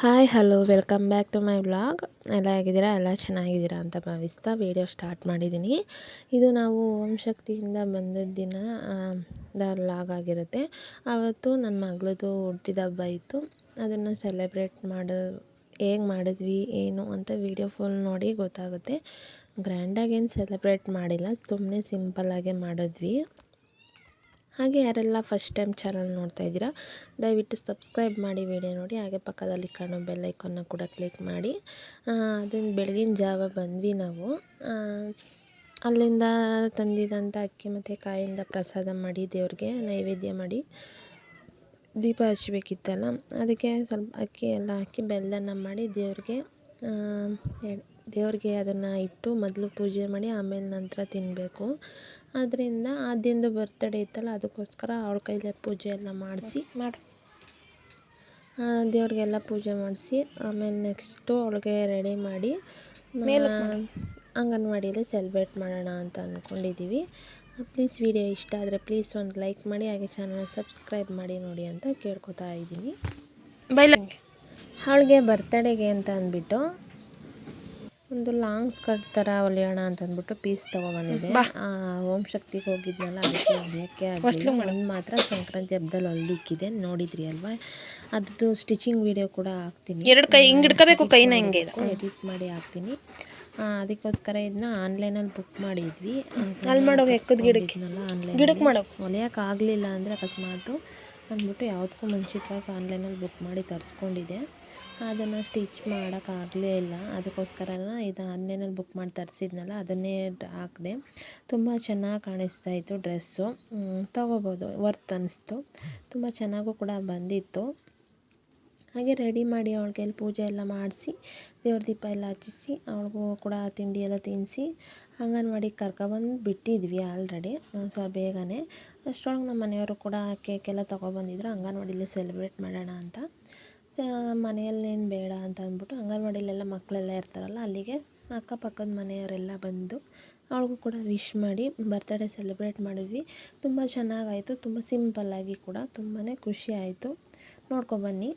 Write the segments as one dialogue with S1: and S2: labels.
S1: Hi hello welcome back to my vlog ಎಲ್ಲ ಹೇಗಿದ್ದೀರಾ? ಎಲ್ಲ ಚೆನ್ನಾಗಿದ್ದೀರಾ ಅಂತ ಭಾವಿಸ್ತಾ ವೀಡಿಯೋ ಸ್ಟಾರ್ಟ್ ಮಾಡಿದ್ದೀನಿ. ಇದು ನಾವು ಓಂ ಶಕ್ತಿಯಿಂದ ಬಂದದ್ದು ದಿನ ವ್ಲಾಗ್ ಆಗಿರುತ್ತೆ. ಆವತ್ತು ನನ್ನ ಮಗಳದು ಹುಟ್ಟಿದ ಹಬ್ಬ ಇತ್ತು. ಅದನ್ನು ಸೆಲೆಬ್ರೇಟ್ ಮಾಡೋ, ಹೇಗೆ ಮಾಡಿದ್ವಿ, ಏನು ಅಂತ ವೀಡಿಯೋ ಫುಲ್ ನೋಡಿ ಗೊತ್ತಾಗುತ್ತೆ. ಗ್ರ್ಯಾಂಡಾಗಿ ಏನು ಸೆಲೆಬ್ರೇಟ್ ಮಾಡಿಲ್ಲ ಸುಮ್ಮನೆ ಸಿಂಪಲ್ಲಾಗೆ ಮಾಡಿದ್ವಿ. ಹಾಗೆ ಯಾರೆಲ್ಲ ಫಸ್ಟ್ ಟೈಮ್ ಚಾನಲ್ ನೋಡ್ತಾ ಇದ್ದೀರಾ, ದಯವಿಟ್ಟು ಸಬ್ಸ್ಕ್ರೈಬ್ ಮಾಡಿ ವಿಡಿಯೋ ನೋಡಿ, ಹಾಗೆ ಪಕ್ಕದಲ್ಲಿ ಕಾಣೋ ಬೆಲ್ ಐಕನ್ನ ಕೂಡ ಕ್ಲಿಕ್ ಮಾಡಿ. ಅದನ್ನು ಬೆಳಗಿನ ಜಾವ ಬಂದ್ವಿ ನಾವು. ಅಲ್ಲಿಂದ ತಂದಿದಂಥ ಅಕ್ಕಿ ಮತ್ತು ಕಾಯಿಂದ ಪ್ರಸಾದ ಮಾಡಿ ದೇವ್ರಿಗೆ ನೈವೇದ್ಯ ಮಾಡಿ ದೀಪ ಹಚ್ಚಬೇಕಿತ್ತಲ್ಲ ಅದಕ್ಕೆ ಸ್ವಲ್ಪ ಅಕ್ಕಿ ಎಲ್ಲ ಹಾಕಿ ಬೆಲ್ಲನ ಮಾಡಿ ದೇವ್ರಿಗೆ ದೇವ್ರಿಗೆ ಅದನ್ನು ಇಟ್ಟು ಮೊದಲು ಪೂಜೆ ಮಾಡಿ ಆಮೇಲೆ ನಂತರ ತಿನ್ನಬೇಕು ಆದ್ದರಿಂದ ಆ ದಿನದ ಬರ್ತಡೇ ಇತ್ತಲ್ಲ ಅದಕ್ಕೋಸ್ಕರ ಅವಳ ಕೈಲೇ ಪೂಜೆ ಎಲ್ಲ ಮಾಡಿಸಿ ಮಾಡು ದೇವ್ರಿಗೆಲ್ಲ ಪೂಜೆ ಮಾಡಿಸಿ ಆಮೇಲೆ ನೆಕ್ಸ್ಟು ಅವಳಿಗೆ ರೆಡಿ ಮಾಡಿ ಅಂಗನವಾಡಿಯಲ್ಲಿ ಸೆಲೆಬ್ರೇಟ್ ಮಾಡೋಣ ಅಂತ ಅಂದ್ಕೊಂಡಿದ್ದೀವಿ ಪ್ಲೀಸ್ ವಿಡಿಯೋ ಇಷ್ಟ ಆದರೆ ಪ್ಲೀಸ್ ಒಂದು ಲೈಕ್ ಮಾಡಿ ಹಾಗೆ ಚಾನಲ್ ಸಬ್ಸ್ಕ್ರೈಬ್ ಮಾಡಿ ನೋಡಿ ಅಂತ ಕೇಳ್ಕೊತಾ ಇದ್ದೀನಿ
S2: ಬೈಲ
S1: ಅವಳಿಗೆ ಬರ್ತಡೇಗೆ ಅಂತ ಅಂದ್ಬಿಟ್ಟು ಒಂದು ಲಾಂಗ್ ಸ್ಕರ್ಟ್ ಥರ ಹೊಲಿಯೋಣ ಅಂತ ಅಂದ್ಬಿಟ್ಟು ಪೀಸ್ ತೊಗೊಬಂದಿದ್ದೆ ಓಂ ಶಕ್ತಿಗೆ ಹೋಗಿದ್ನಲ್ಲ ಅದಕ್ಕೆ ಹೊಲಿಯೋಕ್ಕೆ ಒಂದು ಮಾತ್ರ ಸಂಕ್ರಾಂತಿ ಹಬ್ಬದಲ್ಲಿ ಹೊಲಿಕ್ಕಿದೆ ನೋಡಿದ್ರಿ ಅಲ್ವಾ? ಅದ್ರದ್ದು ಸ್ಟಿಚಿಂಗ್ ವಿಡಿಯೋ ಕೂಡ ಹಾಕ್ತೀನಿ.
S2: ಎರಡು ಕೈ ಹಿಂಗೆ ಹಿಡ್ಕೋಬೇಕು ಕೈನ ಹಿಂಗೆ
S1: ಎಡಿಟ್ ಮಾಡಿ ಹಾಕ್ತೀನಿ. ಅದಕ್ಕೋಸ್ಕರ ಇದನ್ನ ಆನ್ಲೈನಲ್ಲಿ ಬುಕ್ ಮಾಡಿದ್ವಿ.
S2: ಅಲ್ಲಿ ಮಾಡೋ ಎಕ್ಕದ ಗಿಡಕ್ಕೆ.
S1: ಆನ್ಲೈನ್
S2: ಗಿಡಕ್ಕೆ ಮಾಡೋ.
S1: ಹೊಲಿಯೋಕೆ ಆಗಲಿಲ್ಲ ಅಂದರೆ ಅಕಸ್ಮಾತು ಅಂದ್ಬಿಟ್ಟು ಯಾವುದಕ್ಕೂ ಮುಂಚಿತವಾಗಿ ಆನ್ಲೈನಲ್ಲಿ ಬುಕ್ ಮಾಡಿ ತರಿಸ್ಕೊಂಡಿದ್ದೆ. ಅದನ್ನು ಸ್ಟಿಚ್ ಮಾಡೋಕ್ಕಾಗಲೇ ಇಲ್ಲ. ಅದಕ್ಕೋಸ್ಕರ ಇದು ಆನ್ಲೈನಲ್ಲಿ ಬುಕ್ ಮಾಡಿ ತರಿಸಿದ್ನಲ್ಲ, ಅದನ್ನೇ ಹಾಕಿದೆ. ತುಂಬ ಚೆನ್ನಾಗಿ ಕಾಣಿಸ್ತಾ ಇತ್ತು ಡ್ರೆಸ್ಸು. ತೊಗೋಬೋದು. ವರ್ತ್ ಅನ್ನಿಸ್ತು ತುಂಬ ಚೆನ್ನಾಗೂ ಕೂಡ ಬಂದಿತ್ತು. ಹಾಗೆ ರೆಡಿ ಮಾಡಿ ಅವಳಿಗೆ ಕೈಯಲ್ಲಿ ಪೂಜೆ ಎಲ್ಲ ಮಾಡಿಸಿ, ದೇವ್ರ ದೀಪ ಎಲ್ಲ ಹಚ್ಚಿಸಿ, ಅವಳಿಗೂ ಕೂಡ ತಿಂಡಿ ಎಲ್ಲ ತಿನ್ನಿಸಿ, ಅಂಗನವಾಡಿಗೆ ಕರ್ಕೊಬಂದು ಬಿಟ್ಟಿದ್ವಿ ಆಲ್ರೆಡಿ ಸ್ವಲ್ಪ ಬೇಗನೆ. ಅಷ್ಟರೊಳಗೆ ನಮ್ಮ ಮನೆಯವರು ಕೂಡ ಕೇಕೆಲ್ಲ ತೊಗೊಬಂದಿದ್ರು. ಅಂಗನವಾಡಿಲಿ ಸೆಲೆಬ್ರೇಟ್ ಮಾಡೋಣ ಅಂತ. ಮನೆಯಲ್ಲೇನು ಬೇಡ ಅಂತ ಅಂದ್ಬಿಟ್ಟು ಅಂಗನವಾಡಿಲೆಲ್ಲ ಮಕ್ಕಳೆಲ್ಲ ಇರ್ತಾರಲ್ಲ ಅಲ್ಲಿಗೆ ಅಕ್ಕಪಕ್ಕದ ಮನೆಯವರೆಲ್ಲ ಬಂದು ಅವ್ಳಿಗೂ ಕೂಡ ವಿಶ್ ಮಾಡಿ ಬರ್ತ್ಡೇ ಸೆಲೆಬ್ರೇಟ್ ಮಾಡಿದ್ವಿ. ತುಂಬ ಚೆನ್ನಾಗಾಯಿತು, ತುಂಬ ಸಿಂಪಲ್ಲಾಗಿ ಕೂಡ ತುಂಬಾ ಖುಷಿ ಆಯಿತು. ನೋಡ್ಕೊಬನ್ನಿ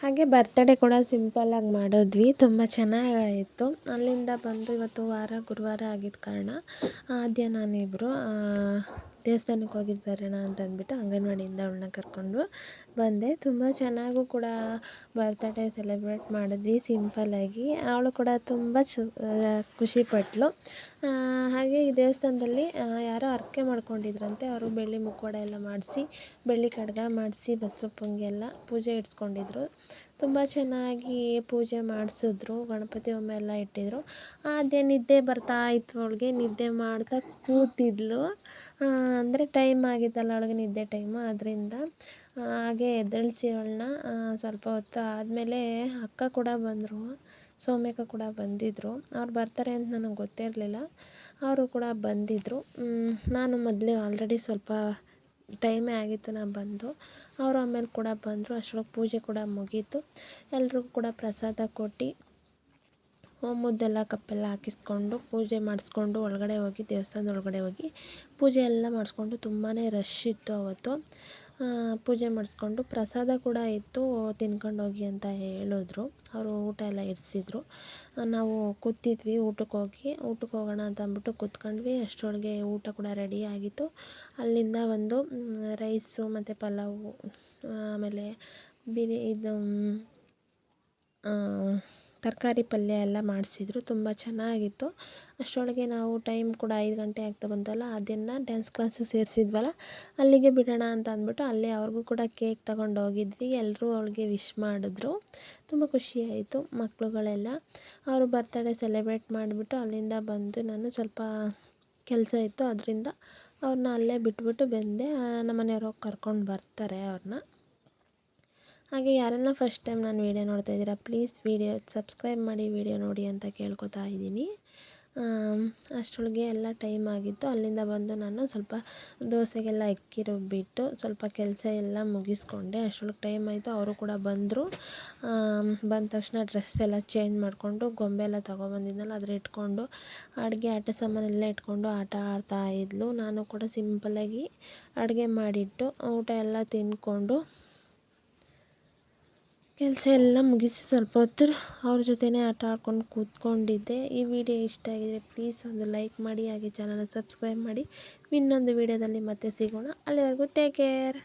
S1: ಹಾಗೆ ಬರ್ತ್ಡೇ ಕೂಡ ಸಿಂಪಲ್ಲಾಗಿ ಮಾಡಿದ್ವಿ. ತುಂಬ ಚೆನ್ನಾಗಾಯಿತು. ಅಲ್ಲಿಂದ ಬಂದು ಇವತ್ತು ವಾರ ಗುರುವಾರ ಆಗಿದ್ದ ಕಾರಣ, ಆದ್ಯ ನಾನಿಬ್ಬರು ದೇವಸ್ಥಾನಕ್ಕೆ ಹೋಗಿದ್ದು ಬರೋಣ ಅಂತ ಅಂದ್ಬಿಟ್ಟು ಅಂಗನವಾಡಿಯಿಂದ ಅವಳನ್ನ ಕರ್ಕೊಂಡು ಬಂದೆ. ತುಂಬ ಚೆನ್ನಾಗೂ ಕೂಡ ಬರ್ತಡೇ ಸೆಲೆಬ್ರೇಟ್ ಮಾಡಿದ್ವಿ ಸಿಂಪಲ್ಲಾಗಿ ಅವಳು ಕೂಡ ತುಂಬ ಚ ಖುಷಿಪಟ್ಟಳು ಹಾಗೆ ಈ ದೇವಸ್ಥಾನದಲ್ಲಿ ಯಾರೋ ಹರಕೆ ಮಾಡ್ಕೊಂಡಿದ್ರಂತೆ. ಅವರು ಬೆಳ್ಳಿ ಮುಖವಾಡ ಎಲ್ಲ ಮಾಡಿಸಿ, ಬೆಳ್ಳಿ ಕಡ್ಗ ಮಾಡಿಸಿ, ಬಸವ ಪುಂಗಿ ಎಲ್ಲ ಪೂಜೆ ಇಡ್ಸ್ಕೊಂಡಿದ್ರು. ತುಂಬ ಚೆನ್ನಾಗಿ ಪೂಜೆ ಮಾಡಿಸಿದ್ರು, ಗಣಪತಿ ಹೊಂಬ ಎಲ್ಲ ಇಟ್ಟಿದ್ರು. ಅದೇ ನಿದ್ದೆ ಬರ್ತಾ ಇತ್ತು ಅವಳಿಗೆ, ನಿದ್ದೆ ಮಾಡ್ತಾ ಕೂತಿದ್ಲು. ಅಂದರೆ ಟೈಮ್ ಆಗಿತ್ತಲ್ಲ ಅವಳಿಗೆ ನಿದ್ದೆ ಟೈಮು ಅದರಿಂದ ಹಾಗೆ ಎದ್ದೇಳಿಸಿ ಅವಳನ್ನ ಸ್ವಲ್ಪ ಹೊತ್ತು ಆದಮೇಲೆ ಅಕ್ಕ ಕೂಡ ಬಂದರು, ಸೌಮ್ಯಕ್ಕ ಕೂಡ ಬಂದಿದ್ದರು ಅವ್ರು ಬರ್ತಾರೆ ಅಂತ ನನಗೆ ಗೊತ್ತೇ ಇರಲಿಲ್ಲ ಅವರು ಕೂಡ ಬಂದಿದ್ದರು ನಾನು ಮೊದಲೇ ಆಲ್ರೆಡಿ ಸ್ವಲ್ಪ ಟೈಮೇ ಆಗಿತ್ತು ನಾನು ಬಂದು. ಅವರು ಆಮೇಲೆ ಕೂಡ ಬಂದರು. ಅಷ್ಟರೊಳಗೆ ಪೂಜೆ ಕೂಡ ಮುಗೀತು. ಎಲ್ರಿಗೂ ಕೂಡ ಪ್ರಸಾದ ಕೊಟ್ಟು ಮುದ್ದೆಲ್ಲ, ಕಪ್ಪೆಲ್ಲ ಹಾಕಿಸ್ಕೊಂಡು, ಪೂಜೆ ಮಾಡಿಸ್ಕೊಂಡು ಒಳಗಡೆ ಹೋಗಿ, ದೇವಸ್ಥಾನದ ಒಳಗಡೆ ಹೋಗಿ ಪೂಜೆ ಎಲ್ಲ ಮಾಡಿಸ್ಕೊಂಡು ತುಂಬಾ ರಶ್ ಇತ್ತು ಅವತ್ತು. ಪೂಜೆ ಮಾಡಿಸ್ಕೊಂಡು ಪ್ರಸಾದ ಕೂಡ ಇತ್ತು, ತಿನ್ಕೊಂಡು ಹೋಗಿ ಅಂತ ಹೇಳಿದ್ರು. ಅವರು ಊಟ ಎಲ್ಲ ಇಡಿಸಿದ್ರು. ನಾವು ಕೂತಿದ್ವಿ ಊಟಕ್ಕೆ ಹೋಗಿ. ಊಟಕ್ಕೆ ಹೋಗೋಣ ಅಂತ ಅಂದ್ಬಿಟ್ಟು ಕೂತ್ಕೊಂಡ್ವಿ. ಅಷ್ಟರೊಳಗೆ ಊಟ ಕೂಡ ರೆಡಿ ಆಗಿತ್ತು. ಅಲ್ಲಿಂದ ಒಂದು ರೈಸು ಮತ್ತು ಪಲಾವು, ಆಮೇಲೆ ಬಿರಿ, ಇದು ತರಕಾರಿ ಪಲ್ಯ ಎಲ್ಲ ಮಾಡಿಸಿದ್ರು, ತುಂಬ ಚೆನ್ನಾಗಿತ್ತು. ಅಷ್ಟರೊಳಗೆ ನಾವು ಟೈಮ್ ಕೂಡ ಐದು ಗಂಟೆ ಆಗ್ತಾ ಬಂತಲ್ಲ, ಅದನ್ನು ಡ್ಯಾನ್ಸ್ ಕ್ಲಾಸಿಗೆ ಸೇರಿಸಿದ್ವಲ್ಲ, ಅಲ್ಲಿಗೆ ಬಿಡೋಣ ಅಂತ ಅಂದ್ಬಿಟ್ಟು ಅಲ್ಲೇ ಅವ್ರಿಗೂ ಕೂಡ ಕೇಕ್ ತಗೊಂಡು ಹೋಗಿದ್ವಿ. ಎಲ್ಲರೂ ಅವಳಿಗೆ ವಿಶ್ ಮಾಡಿದ್ರು. ತುಂಬ ಖುಷಿಯಾಯಿತು ಮಕ್ಕಳುಗಳೆಲ್ಲ ಅವರು ಬರ್ತಡೇ ಸೆಲೆಬ್ರೇಟ್ ಮಾಡಿಬಿಟ್ಟು ಅಲ್ಲಿಂದ ಬಂದು ನಾನು ಸ್ವಲ್ಪ ಕೆಲಸ ಇತ್ತು, ಅದರಿಂದ ಅವ್ರನ್ನ ಅಲ್ಲೇ ಬಿಟ್ಬಿಟ್ಟು ಬಂದೆ. ನಮ್ಮನೆಯವ್ರು ಹೋಗಿ ಕರ್ಕೊಂಡು ಬರ್ತಾರೆ ಅವ್ರನ್ನ ಹಾಗೆ ಯಾರನ್ನ ಫಸ್ಟ್ ಟೈಮ್ ನಾನು ವೀಡಿಯೋ ನೋಡ್ತಾ ಇದ್ದೀರಾ ಪ್ಲೀಸ್ ವೀಡಿಯೋ ಸಬ್ಸ್ಕ್ರೈಬ್ ಮಾಡಿ ವೀಡಿಯೋ ನೋಡಿ ಅಂತ ಕೇಳ್ಕೊತಾ ಇದ್ದೀನಿ. ಅಷ್ಟರೊಳಗೆ ಎಲ್ಲ ಟೈಮ್ ಆಗಿತ್ತು. ಅಲ್ಲಿಂದ ಬಂದು ನಾನು ಸ್ವಲ್ಪ ದೋಸೆಗೆಲ್ಲ ಅಕ್ಕಿ ರುಬ್ಬಿಟ್ಟು ಸ್ವಲ್ಪ ಕೆಲಸ ಎಲ್ಲ ಮುಗಿಸ್ಕೊಂಡೆ. ಅಷ್ಟರೊಳಗೆ ಟೈಮ್ ಆಯಿತು. ಅವರು ಕೂಡ ಬಂದರು. ಬಂದ ತಕ್ಷಣ ಡ್ರೆಸ್ ಎಲ್ಲ ಚೇಂಜ್ ಮಾಡಿಕೊಂಡು ಗೊಂಬೆ ಎಲ್ಲ ತೊಗೊಬಂದಿದ್ನಲ್ಲ, ಅದ್ರ ಇಟ್ಕೊಂಡು ಅಡುಗೆ ಆಟ ಸಾಮಾನೆಲ್ಲ ಇಟ್ಕೊಂಡು ಆಟ ಆಡ್ತಾ ಇದ್ಲು. ನಾನು ಕೂಡ ಸಿಂಪಲ್ಲಾಗಿ ಅಡುಗೆ ಮಾಡಿಟ್ಟು ಊಟ ಎಲ್ಲ ತಿಂದ್ಕೊಂಡು ಕೆಲಸ ಎಲ್ಲ ಮುಗಿಸಿ ಸ್ವಲ್ಪ ಹೊತ್ತು ಅವ್ರ ಜೊತೆನೇ ಆಟ ಆಡ್ಕೊಂಡು ಕೂತ್ಕೊಂಡಿದ್ದೆ. ಈ ವಿಡಿಯೋ ಇಷ್ಟ ಆಗಿದೆ ಪ್ಲೀಸ್ ಒಂದು ಲೈಕ್ ಮಾಡಿ, ಹಾಗೆ ಚಾನಲ್ನ ಸಬ್ಸ್ಕ್ರೈಬ್ ಮಾಡಿ. ಇನ್ನೊಂದು ವಿಡಿಯೋದಲ್ಲಿ ಮತ್ತೆ ಸಿಗೋಣ. ಅಲ್ಲಿವರೆಗೂ ಟೇಕ್ ಕೇರ್